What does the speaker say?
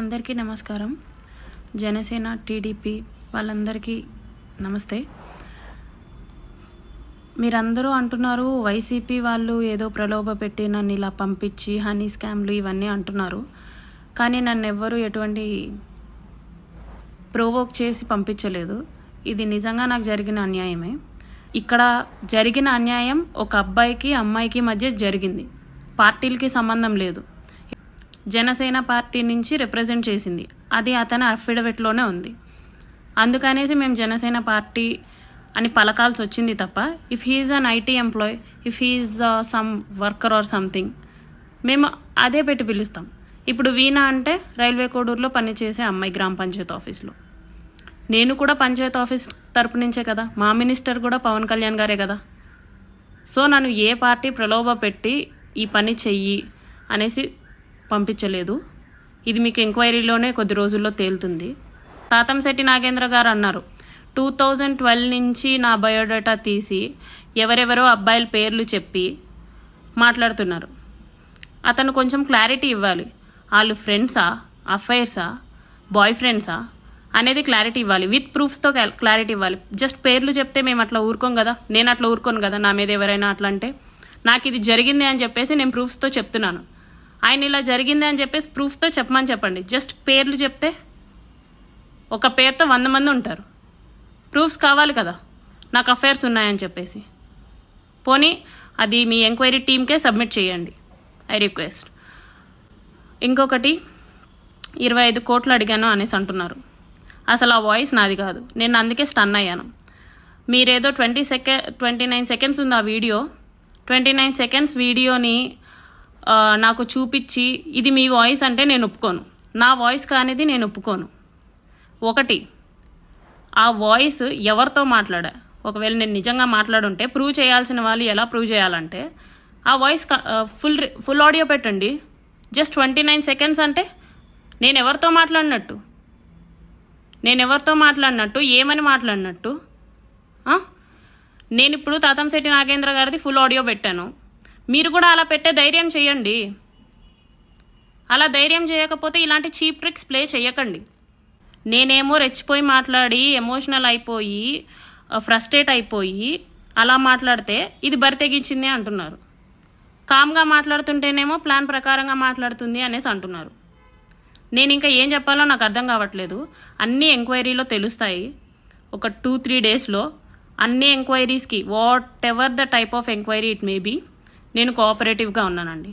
అందరికీ నమస్కారం. జనసేన టీడీపీ వాళ్ళందరికీ నమస్తే. మీరందరూ అంటున్నారు వైసీపీ వాళ్ళు ఏదో ప్రలోభ పెట్టి నన్ను ఇలా పంపించి హనీ స్కామ్లు ఇవన్నీ అంటున్నారు. కానీ నన్ను ఎవ్వరూ ఎటువంటి ప్రోవోక్ చేసి పంపించలేదు. ఇది నిజంగా నాకు జరిగిన అన్యాయమే. ఇక్కడ జరిగిన అన్యాయం ఒక అబ్బాయికి అమ్మాయికి మధ్య జరిగింది. పార్టీలకి సంబంధం లేదు. జనసేన పార్టీ నుంచి రిప్రజెంట్ చేసింది. అది అతని అఫిడవిట్లోనే ఉంది. అందుకనేసి మేము జనసేన పార్టీ అని పలకాల్సి వచ్చింది తప్ప if he is an IT employee if he is some worker or something మేము అదే పెట్టి పిలుస్తాం. ఇప్పుడు వీణా అంటే రైల్వే కోడూరులో పనిచేసే అమ్మాయి గ్రామ పంచాయతీ ఆఫీస్లో. నేను కూడా పంచాయతీ ఆఫీస్ తరపు నుంచే కదా. మా మినిస్టర్ కూడా పవన్ కళ్యాణ్ గారే కదా. సో నన్ను ఏ పార్టీ ప్రలోభ పెట్టి ఈ పని చెయ్యి అనేసి పంపించలేదు. ఇది మీకు ఎంక్వైరీలోనే కొద్ది రోజుల్లో తేలుతుంది. తాతంశెట్టి నాగేంద్ర గారు అన్నారు టూ థౌజండ్ ట్వెల్వ్ నుంచి నా బయోడేటా తీసి ఎవరెవరో అబ్బాయిల పేర్లు చెప్పి మాట్లాడుతున్నారు. అతను కొంచెం క్లారిటీ ఇవ్వాలి. వాళ్ళు ఫ్రెండ్సా? అఫైర్సా? బాయ్ ఫ్రెండ్సా అనేది క్లారిటీ ఇవ్వాలి. విత్ ప్రూఫ్స్తో క్లారిటీ ఇవ్వాలి. జస్ట్ పేర్లు చెప్తే మేము అట్లా ఊరుకోం కదా? నేను అట్లా ఊరుకోను కదా? నా మీద ఎవరైనా అట్లా అంటే? నాకు ఇది జరిగింది అని చెప్పేసి నేను ప్రూఫ్స్తో చెప్తున్నాను. ఆయన ఇలా జరిగింది అని చెప్పేసి ప్రూఫ్తో చెప్పమని చెప్పండి. జస్ట్ పేర్లు చెప్తే ఒక పేరుతో వంద మంది ఉంటారు. ప్రూఫ్స్ కావాలి కదా. నాకు అఫైర్స్ ఉన్నాయని చెప్పేసి. పోనీ అది మీ ఎంక్వైరీ టీమ్కే సబ్మిట్ చేయండి. I request. ఇంకొకటి ఇరవై ఐదు కోట్లు అడిగాను అనేసి అంటున్నారు. అసలు ఆ వాయిస్ నాది కాదు. నేను అందుకే స్టన్ అయ్యాను. మీరేదో twenty second twenty nine seconds ఉంది ఆ వీడియో. ట్వంటీ నైన్ సెకండ్స్ వీడియోని నాకు చూపించి ఇది మీ వాయిస్ అంటే నేను ఒప్పుకోను. నా వాయిస్ కానిది నేను ఒప్పుకోను. ఒకటి ఆ వాయిస్ ఎవరితో మాట్లాడా? ఒకవేళ నేను నిజంగా మాట్లాడుంటే ప్రూవ్ చేయాల్సిన వాళ్ళు ఎలా ప్రూవ్ చేయాలంటే ఆ వాయిస్ ఫుల్ ఫుల్ ఆడియో పెట్టండి. జస్ట్ ట్వంటీ నైన్ సెకండ్స్ అంటే నేను ఎవరితో మాట్లాడినట్టు? నేను ఎవరితో మాట్లాడినట్టు? ఏమని మాట్లాడినట్టు? నేను ఇప్పుడు తాతంశెట్టి నాగేంద్ర గారిది ఫుల్ ఆడియో పెట్టాను. మీరు కూడా అలా పెట్టే ధైర్యం చేయండి. అలా ధైర్యం చేయకపోతే ఇలాంటి చీప్ ట్రిక్స్ ప్లే చేయకండి. నేనేమో రెచ్చిపోయి మాట్లాడి ఎమోషనల్ అయిపోయి ఫ్రస్ట్రేట్ అయిపోయి అలా మాట్లాడితే ఇది బరి తెగించింది అంటున్నారు. కామ్గా మాట్లాడుతుంటేనేమో ప్లాన్ ప్రకారంగా మాట్లాడుతుంది అనేసి అంటున్నారు. నేను ఇంకా ఏం చెప్పాలో నాకు అర్థం కావట్లేదు. అన్ని ఎంక్వైరీలో తెలుస్తాయి. ఒక టూ త్రీ డేస్లో అన్ని ఎంక్వైరీస్కి whatever the type of enquiry it may be నేను కోఆపరేటివ్గా ఉన్నానండి.